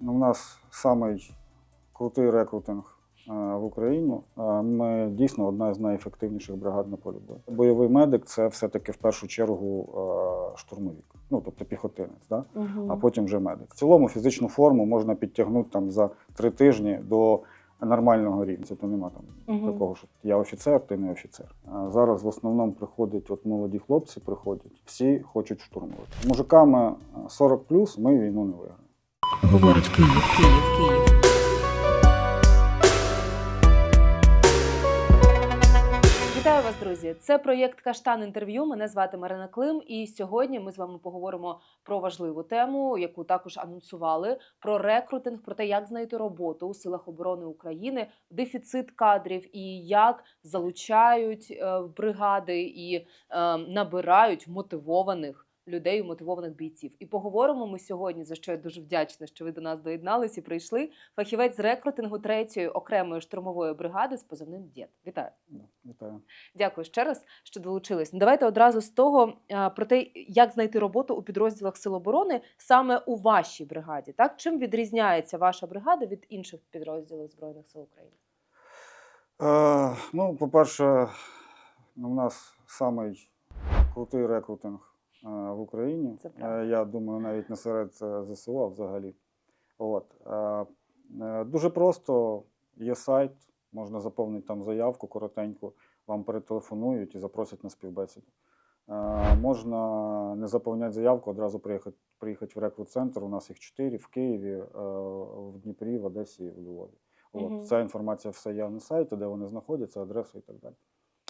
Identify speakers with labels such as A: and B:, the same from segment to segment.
A: Ну, У нас самий крутий рекрутинг е, в Україні. Е, Ми дійсно одна з найефективніших бригад на полі бою. Бойовий медик це все-таки в першу чергу е, штурмовик, ну тобто піхотинець, да? а потім вже медик. В цілому фізичну форму можна підтягнути там за три тижні до нормального рівня. Це то нема там
B: Мгм.
A: такого, що я офіцер, ти не офіцер. А зараз в основному приходять от молоді хлопці, приходять, всі хочуть штурмувати. Мужиками е, 40 ми війну не виграємо.
C: Говорить Київ.
B: Київ, Київ. Вітаю вас, друзі! Це проєкт Каштан інтерв'ю. Мене звати Марина Клим. І сьогодні ми з вами поговоримо про важливу тему, яку також анонсували: про рекрутинг, про те, як знайти роботу у силах оборони України, дефіцит кадрів і як залучають е, бригади і е, набирають мотивованих. Людей, мотивованих бійців, і поговоримо ми сьогодні, за що я дуже вдячна, що ви до нас доєднались і прийшли. Фахівець з рекрутингу третьої окремої штурмової бригади з позивним ДІД. Вітаю.
A: Вітаю.
B: Дякую ще раз, що долучились. Ну, Давайте одразу з того про те, як знайти роботу у підрозділах Сил оборони саме у вашій бригаді. Так чим відрізняється ваша бригада від інших підрозділів збройних сил України?
A: Е, ну, по-перше, у нас самий крутий рекрутинг е, в Україні.
B: Це правда.
A: Е, я думаю, навіть не серед ЗСУ, а взагалі. От. Е, дуже просто є сайт, можна заповнити там заявку коротеньку, вам перетелефонують і запросять на співбесіду. Е, можна не заповняти заявку, одразу приїхати, приїхати в рекрут-центр. У нас їх чотири в Києві, в Дніпрі, в Одесі і в Львові. От,
B: Мгм.
A: Ця інформація все є на сайті, де вони знаходяться, адреса і так далі.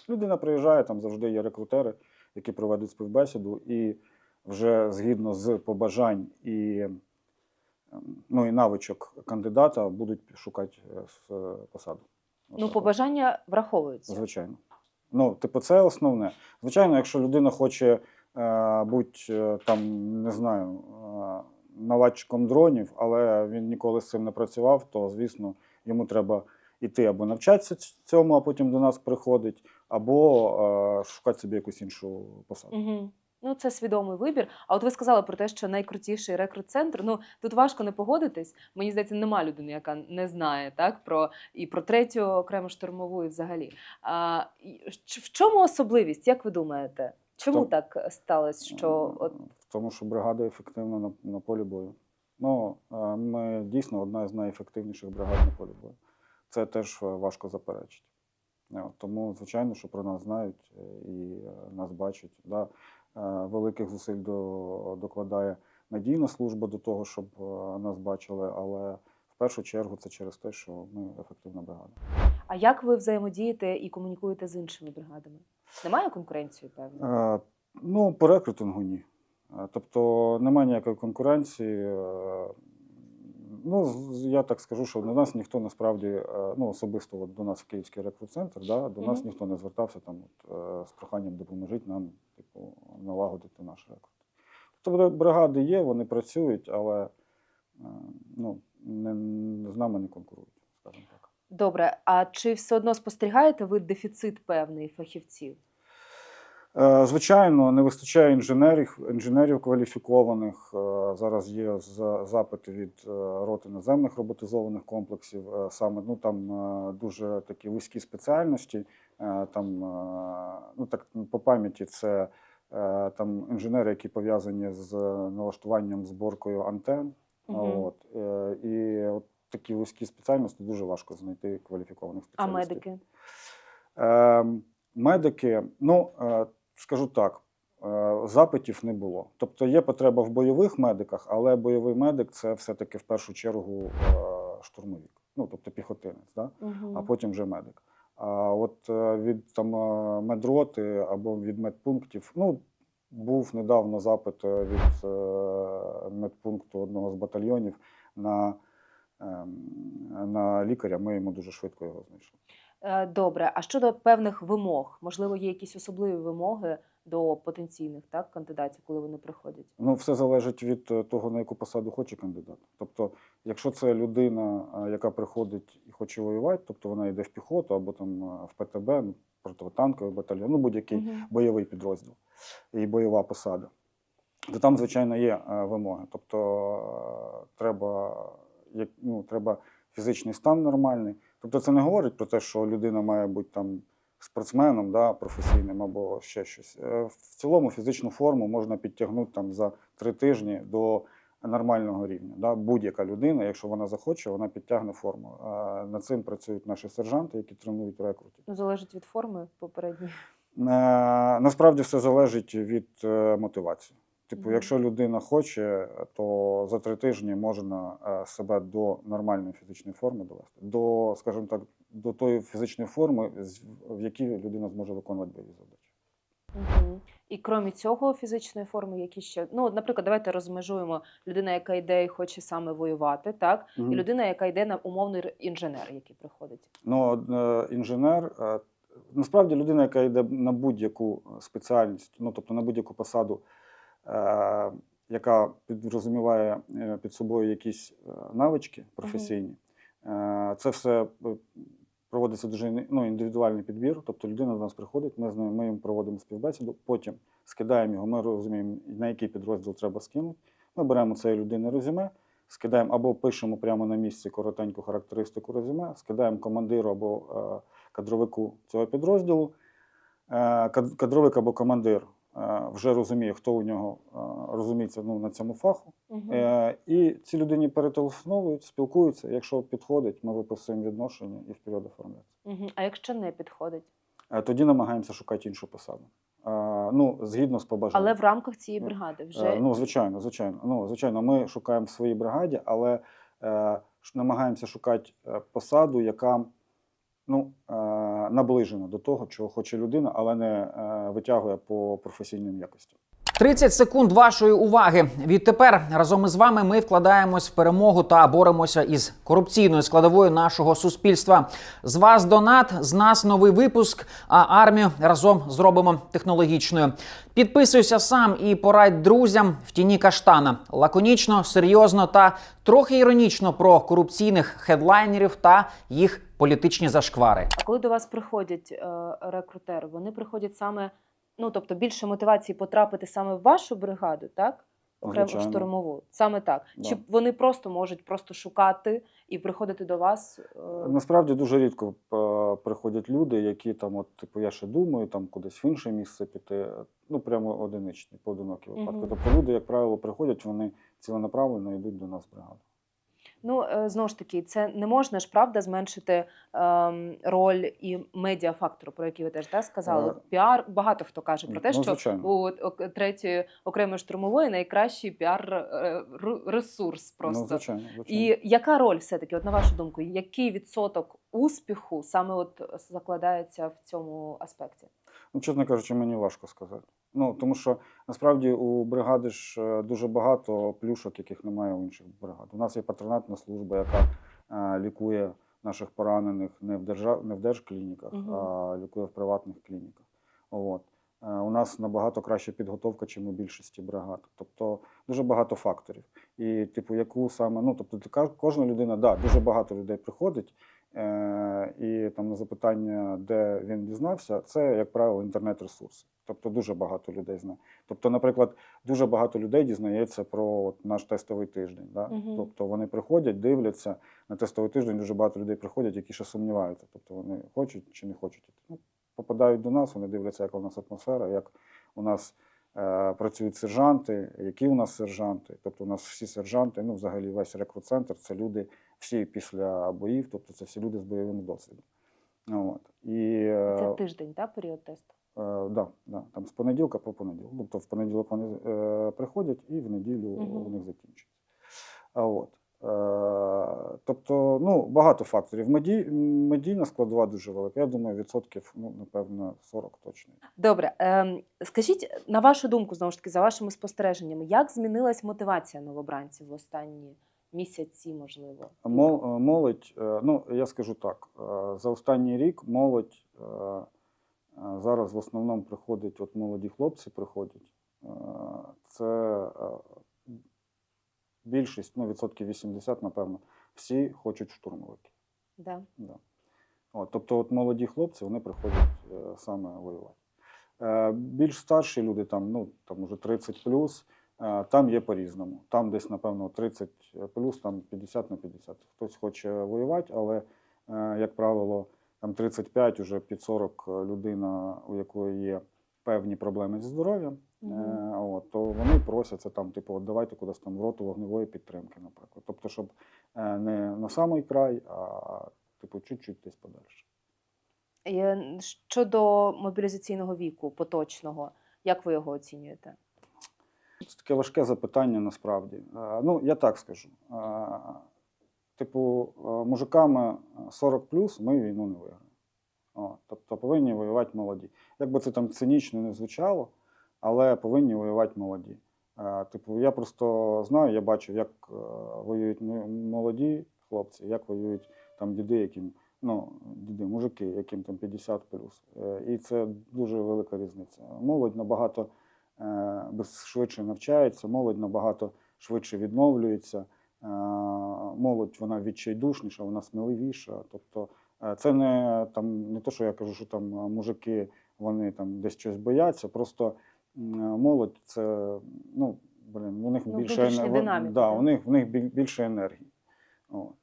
A: Людина приїжджає, там завжди є рекрутери, які проведуть співбесіду, і вже згідно з побажань і, ем, ну, і навичок кандидата будуть шукати е, е, посаду.
B: Ну, побажання враховуються.
A: Звичайно. Ну, типу, це основне. Звичайно, якщо людина хоче е, бути е, там, не знаю, е, наладчиком дронів, але він ніколи з цим не працював, то звісно йому треба йти або навчатися цьому, а потім до нас приходить, або е, шукати собі якусь іншу посаду.
B: Угу. Ну, це свідомий вибір. А от ви сказали про те, що найкрутіший рекрут-центр. Ну тут важко не погодитись. Мені здається, нема людини, яка не знає так про і про третю окрему штурмову, і взагалі. А, в чому особливість? Як ви думаєте? Чому
A: Тому-
B: так сталося? Що от
A: Тому що бригада ефективна на, на полі бою. Ну, е, ми дійсно одна з найефективніших бригад на полі бою. Це теж е, важко заперечити. Е, Тому, звичайно, що про нас знають е, і е, нас бачать. Да. Великих зусиль до, докладає надійна служба до того, щоб нас бачили, але в першу чергу це через те, що ми ефективна бригада.
B: а як ви взаємодієте і комунікуєте з іншими бригадами? Немає конкуренції, певно?
A: Е, Ну, по рекрутингу ні. Тобто немає ніякої конкуренції. Ну, я так скажу, що до нас ніхто насправді, е, ну, особисто от до нас в Київський рекрут-центр, да, до нас ніхто не звертався там, от, е, з проханням допоможіть нам типу, налагодити наш рекрут. Тобто бригади є, вони працюють, але е, ну, не, з нами не конкурують, скажімо так.
B: Добре, а чи все одно спостерігаєте ви дефіцит певний фахівців?
A: Е, Звичайно, не вистачає інженерів, інженерів кваліфікованих. Е, Зараз є запити від е, роти наземних роботизованих комплексів. Саме ну там дуже такі вузькі спеціальності. Там ну так по пам'яті це там інженери, які пов'язані з налаштуванням зборкою антен.
B: Мгм.
A: От і от такі вузькі спеціальності дуже важко знайти кваліфікованих
B: А медики?
A: Е, медики, ну скажу так, е, запитів не було. Тобто є потреба в бойових медиках, але бойовий медик це все-таки в першу чергу е, штурмовик, ну тобто піхотинець, да?
B: Угу.
A: а потім вже медик. А от е, від там медроти або від медпунктів, ну. Був недавно запит від медпункту одного з батальйонів на, ем, на лікаря. Ми йому дуже швидко його знайшли.
B: Е, Добре, а щодо певних вимог, можливо, є якісь особливі вимоги до потенційних так, кандидатів, коли вони приходять?
A: Ну, все залежить від е, того, на яку посаду хоче кандидат. Тобто, якщо це людина, е, яка приходить і хоче воювати, тобто вона йде в піхоту або там в ПТБ, ну, противотанковий батальйон, ну будь-який
B: Мгм.
A: бойовий підрозділ і бойова посада, то там, звичайно, є вимоги. Тобто треба ну, треба фізичний стан нормальний. Тобто це не говорить про те, що людина має бути там спортсменом да, професійним або ще щось. Е, В цілому фізичну форму можна підтягнути там, за три тижні до нормального рівня. Да. Будь-яка людина, якщо вона захоче, вона підтягне форму. Е, Над цим працюють наші сержанти, які тренують рекрутів.
B: Ну, залежить від форми попередньої.
A: Е, Насправді все залежить від е, мотивації. Типу, якщо людина хоче, то за три тижні можна е, себе до нормальної фізичної форми довести, до, скажімо так, до тої фізичної форми, в якій людина зможе виконувати бойові задачі.
B: Угу. І крім цього, фізичної форми, які ще ну, наприклад, давайте розмежуємо людина, яка йде і хоче саме воювати, так, і людина, яка йде на умовний інженер, який приходить.
A: Ну, е, інженер, е, насправді людина, яка йде на будь-яку спеціальність, ну тобто на будь-яку посаду, яка підрозуміває е, під собою якісь е, навички професійні, е, це все е, проводиться дуже ну, індивідуальний підбір. Тобто людина до нас приходить, ми з ним ми їм проводимо співбесіду, потім скидаємо його, ми розуміємо, на який підрозділ треба скинути. Ми беремо цієї людини резюме, скидаємо або пишемо прямо на місці коротеньку характеристику резюме, скидаємо командиру або е, кадровику цього підрозділу. Е, кадровик або командир е, вже розуміє, хто у нього е, розуміється ну, на цьому фаху.
B: Угу.
A: Е, і ці людині перетелефоновують, спілкуються. Якщо підходить, ми виписуємо відношення і вперед оформляється.
B: Угу. А якщо не підходить?
A: Е, Тоді намагаємося шукати іншу посаду. Е, ну, згідно з побажанням.
B: Але в рамках цієї бригади
A: Е,
B: вже
A: Ну, звичайно, звичайно. Ну, звичайно, ми шукаємо в своїй бригаді, але е, намагаємося шукати е, посаду, яка ну, наближено наближена до того, чого хоче людина, але не е, витягує по професійним якостям.
D: 30 секунд вашої уваги. Відтепер разом із вами ми вкладаємось в перемогу та боремося із корупційною складовою нашого суспільства. З вас донат, з нас новий випуск. А армію разом зробимо технологічною. Підписуйся сам і порадь друзям в тіні каштана. Лаконічно, серйозно та трохи іронічно про корупційних хедлайнерів та їх політичні зашквари.
B: А коли до вас приходять е, рекрутери, вони приходять саме, ну тобто більше мотивації потрапити саме в вашу бригаду, так? Окремо
A: Звичайно.
B: штурмову. Саме так.
A: Да.
B: Чи вони просто можуть просто шукати і приходити до вас? е,
A: Насправді дуже рідко е, приходять люди, які там, от, типу, я ще думаю, там кудись в інше місце піти. Ну, прямо одиничні, поодинокі випадки.
B: Мгм.
A: Тобто люди, як правило, приходять, вони ціленаправленно йдуть до нас в бригаду.
B: Ну, е, знову ж таки, це не можна ж правда зменшити ем, роль і медіафактору, про який ви теж да, сказали.
A: Е,
B: Піар багато хто каже про те,
A: ну,
B: що у третьої окремої штурмової найкращий піар е, ресурс просто.
A: Ну, звичайно, звичайно.
B: І яка роль все-таки, от на вашу думку, який відсоток успіху саме от закладається в цьому аспекті?
A: Ну, чесно кажучи, мені важко сказати. Ну, тому що насправді у бригади ж е, дуже багато плюшок, яких немає у інших бригад. У нас є патронатна служба, яка е, лікує наших поранених не в, держав... не в держклініках,
B: Мгм.
A: а лікує в приватних клініках. От. Е, У нас набагато краща підготовка, ніж у більшості бригад. Тобто дуже багато факторів. І, типу, яку саме, ну тобто, кожна людина, да, дуже багато людей приходить. Е, і там на запитання, де він дізнався, це, як правило, інтернет-ресурси. Тобто дуже багато людей знає. Тобто, наприклад, дуже багато людей дізнається про от, наш тестовий тиждень. Да?
B: Мгм.
A: Тобто вони приходять, дивляться на тестовий тиждень. Дуже багато людей приходять, які ще сумніваються. Тобто вони хочуть чи не хочуть. Ну, попадають до нас, вони дивляться, яка у нас атмосфера, як у нас е, працюють сержанти, які у нас сержанти. Тобто у нас всі сержанти, ну взагалі весь рекрут-центр це люди всі після боїв, тобто це всі люди з бойовим досвідом. От. І,
B: Це
A: е,
B: тиждень, так, період тесту?
A: Е, да, да, там з понеділка по понеділок. Тобто в понеділок вони е, приходять і в неділю
B: Мгм.
A: у них закінчується. А от. Е, тобто, ну, багато факторів. Меді, медійна складова дуже велика. Я думаю, відсотків, ну, напевно, 40 точно.
B: Добре, ем, скажіть на вашу думку, знову ж таки, за вашими спостереженнями, як змінилась мотивація новобранців в останні місяці, можливо?
A: Е, молодь, е, ну, я скажу так, е, за останній рік молодь зараз в основному приходять, от молоді хлопці приходять. Це більшість, ну, відсотків 80, напевно, всі хочуть штурмовики.
B: Да.
A: Да. От, тобто, от молоді хлопці вони приходять саме воювати. Більш старші люди, там, ну, там уже 30 плюс, Там є по-різному. Там десь, напевно, 30 плюс, там 50 на 50. Хтось хоче воювати, але, е, як правило, там 35, уже під 40 людина, у якої є певні проблеми зі здоров'ям, е, от, то вони просяться там, типу, от давайте кудись там в роту вогневої підтримки, наприклад. Тобто, щоб е, не на самий край, а типу чуть-чуть десь подальше.
B: Е, Щодо мобілізаційного віку поточного, як ви його оцінюєте?
A: Це таке важке запитання насправді. Е, Ну, я так скажу. Е, Типу, е, мужиками 40 плюс ми війну не виграємо. Тобто повинні воювати молоді. Як би це там цинічно не звучало, але повинні воювати молоді. Типу, я просто знаю, я бачив, як воюють молоді хлопці, як воюють там діди, яким, ну, діди, мужики, яким там 50 плюс. Е, І це дуже велика різниця. Молодь набагато швидше навчається, молодь набагато швидше відновлюється. Е, Молодь вона відчайдушніша, вона сміливіша. Тобто е, це не там не то, що я кажу, що там е, мужики вони там десь щось бояться. Просто е, молодь це ну блин, у них
B: Ну,
A: більше
B: внутрішня
A: ене- да, у них в них біль- більше енергії. От.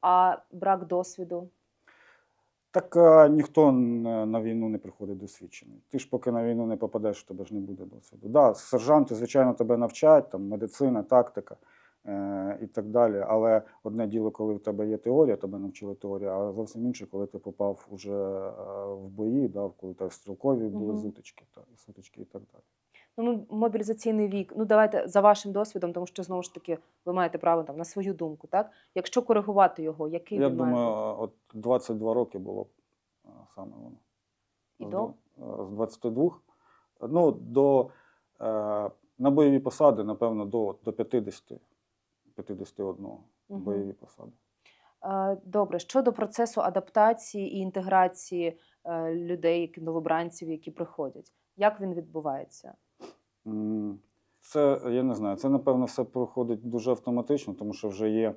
B: А брак досвіду?
A: Так а, ніхто на війну не приходить досвідчений. Ти ж поки на війну не попадеш, у тебе ж не буде досвіду. Да, сержанти, звичайно, тебе навчать, там медицина, тактика е- і так далі. Але одне діло, коли в тебе є теорія, тебе навчили теорію, а зовсім інше, коли ти попав уже е, в бої, да, коли у стрілкові були
B: Мгм.
A: сутички, та, сутички і так далі.
B: Ну, мобілізаційний вік. Ну, давайте за вашим досвідом, тому що знову ж таки ви маєте право там на свою думку, так? Якщо коригувати його, який
A: Я
B: він має
A: думаю,
B: бути?
A: от 22 роки було б е, саме воно.
B: І
A: З
B: до?
A: дв- е, З 22. Ну, до, е, на бойові посади, напевно, до, до 50, 51
B: Мгм.
A: бойові посади.
B: Е, Добре, щодо процесу адаптації і інтеграції е, людей, які- новобранців, які приходять, як він відбувається?
A: Це, я не знаю, це, напевно, все проходить дуже автоматично, тому що вже є е,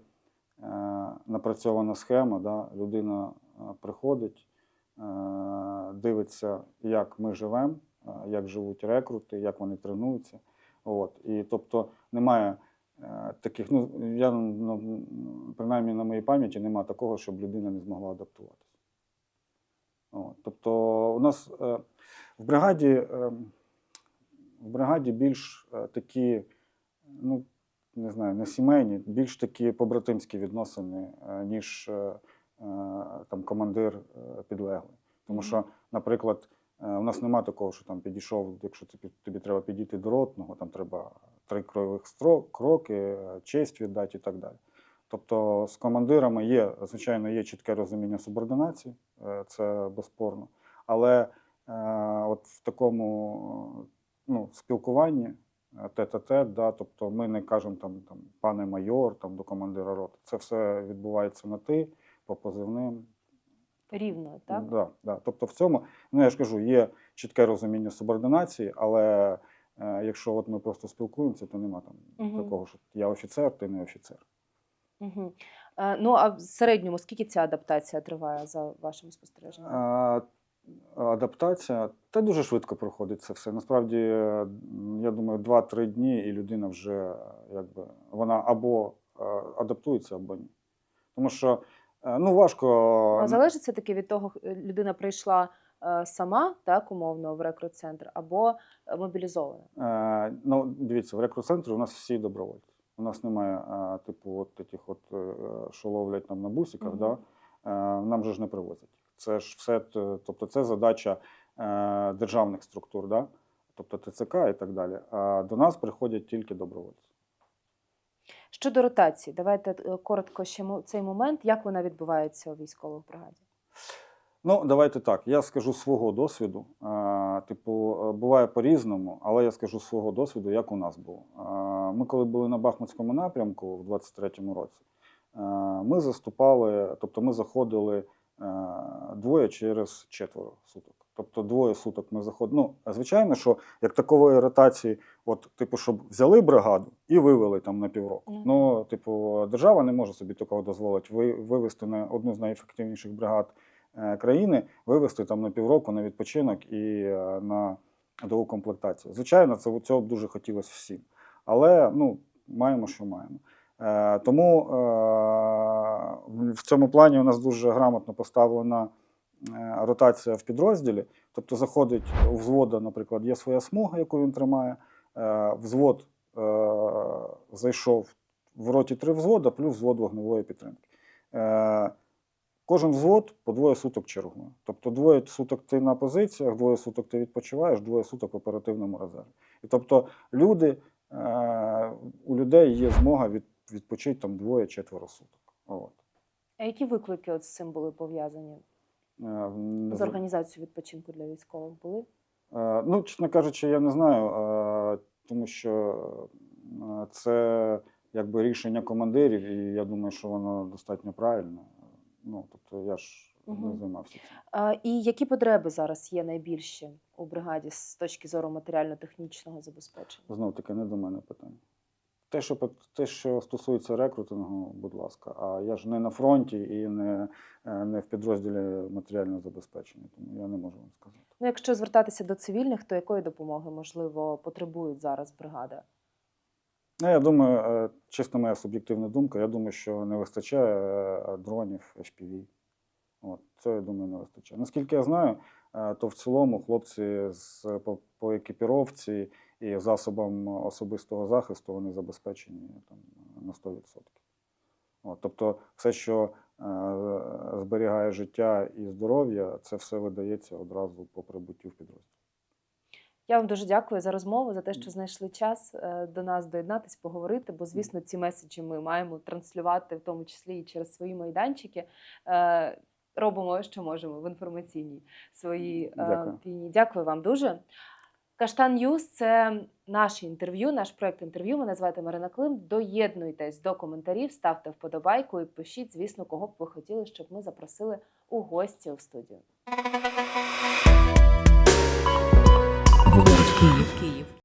A: напрацьована схема. Да? Людина е, приходить, е, дивиться, як ми живемо, е, як живуть рекрути, як вони тренуються. От. І тобто немає е, таких, ну, я, ну, принаймні на моїй пам'яті немає такого, щоб людина не змогла адаптуватися. От. Тобто у нас е, в бригаді. Е, в бригаді більш е, такі, ну не знаю, не сімейні, більш такі побратимські відносини, е, ніж е, там командир підлеглий. Тому що, наприклад, у нас немає такого, що там підійшов, якщо тобі, тобі треба підійти до ротного, там треба три стро- кроки, честь віддати і так далі. Тобто з командирами є, звичайно, є чітке розуміння субординації, це безспорно. Але е, от в такому ну, спілкуванні е, тет-а-тет, да, тобто ми не кажемо там, там пане майор там, до командира роти. Це все відбувається на ти, по позивним.
B: Рівно, так?
A: Да, да. Тобто в цьому, ну я ж кажу, є чітке розуміння субординації, але е, якщо от ми просто спілкуємося, то нема там
B: Мгм.
A: такого, що я офіцер, ти не офіцер.
B: Угу. Е, ну, а в середньому скільки ця адаптація триває за вашим спостереженням?
A: А, адаптація та дуже швидко проходить це все. Насправді, е, я думаю, 2-3 дні, і людина вже е, якби вона або е, адаптується, або ні. Тому що ну важко.
B: А залежить це таки від того, людина прийшла сама, так, умовно, в рекрут-центр, або мобілізована.
A: Е, ну, дивіться, в рекрут-центрі у нас всі добровольці. У нас немає е, типу от таких, от, е, що ловлять там на бусиках,
B: Мгм.
A: да? е, нам же ж не привозять. Це ж все, т- тобто це задача е, державних структур, да? тобто ТЦК і так далі. А до нас приходять тільки добровольці.
B: Щодо ротації, давайте е, коротко ще цей момент, як вона відбувається у військових бригаді.
A: Ну, давайте так. Я скажу свого досвіду. Е, Типу, е, буває по-різному, але я скажу свого досвіду, як у нас було. Е, Ми, коли були на Бахмутському напрямку в 23-му році, е, ми заступали, тобто ми заходили е, двоє через четверо суток. Тобто двоє суток ми заходили. Ну, звичайно, що як такової ротації, от, типу, щоб взяли бригаду і вивели там на півроку.
B: Мгм.
A: Ну, типу, держава не може собі такого дозволити. Ви вивести на одну з найефективніших бригад е, країни, вивести там на півроку на відпочинок і е, на доукомплектацію. Звичайно, це цього б дуже хотілося всім. Але ну, маємо, що маємо. Е, тому е, в- цьому плані у нас дуже грамотно поставлена е, ротація в підрозділі. Тобто заходить у взвода, наприклад, є своя смуга, яку він тримає. Е, Взвод е, зайшов в роті три взвода, плюс взвод вогневої підтримки. Кожен взвод по двоє суток чергує. Тобто двоє суток ти на позиціях, двоє суток ти відпочиваєш, двоє суток в оперативному резерві. І тобто люди, у людей є змога відпочити там двоє-четверо суток. От.
B: А які виклики от з цим були пов'язані?
A: Е,
B: З організацією відпочинку для військових були?
A: Е, Ну, чесно кажучи, я не знаю, е, тому що це якби рішення командирів, і я думаю, що воно достатньо правильне. Ну, тобто я ж не займався цим.
B: А, і які потреби зараз є найбільші у бригаді з точки зору матеріально-технічного забезпечення?
A: Знов таки, не до мене питання. Те, що, те, що стосується рекрутингу, будь ласка, а я ж не на фронті і не, е, не в підрозділі матеріального забезпечення, тому я не можу вам сказати.
B: Ну, якщо звертатися до цивільних, то якої допомоги можливо потребують зараз бригада?
A: Ну, я думаю, е, чисто моя суб'єктивна думка, я думаю, що не вистачає е, дронів FPV. От, це, я думаю, не вистачає. Наскільки я знаю, то в цілому хлопці з, по, по екіпіровці і засобам особистого захисту вони забезпечені там, на 100%. От, тобто, все, що е, зберігає життя і здоров'я, це все видається одразу по прибуттю в підрозділ.
B: Я вам дуже дякую за розмову, за те, що знайшли час е, до нас доєднатись, поговорити. Бо, звісно, ці меседжі ми маємо транслювати, в тому числі і через свої майданчики. Е, Робимо, що можемо в інформаційній своїй е,
A: Дякую.
B: війні. Дякую вам дуже. Каштан Ньюз – це наше інтерв'ю, наш проект інтерв'ю. Мене звати Марина Клим. Доєднуйтесь до коментарів, ставте вподобайку і пишіть, звісно, кого б ви хотіли, щоб ми запросили у гості у студію.
C: Київ.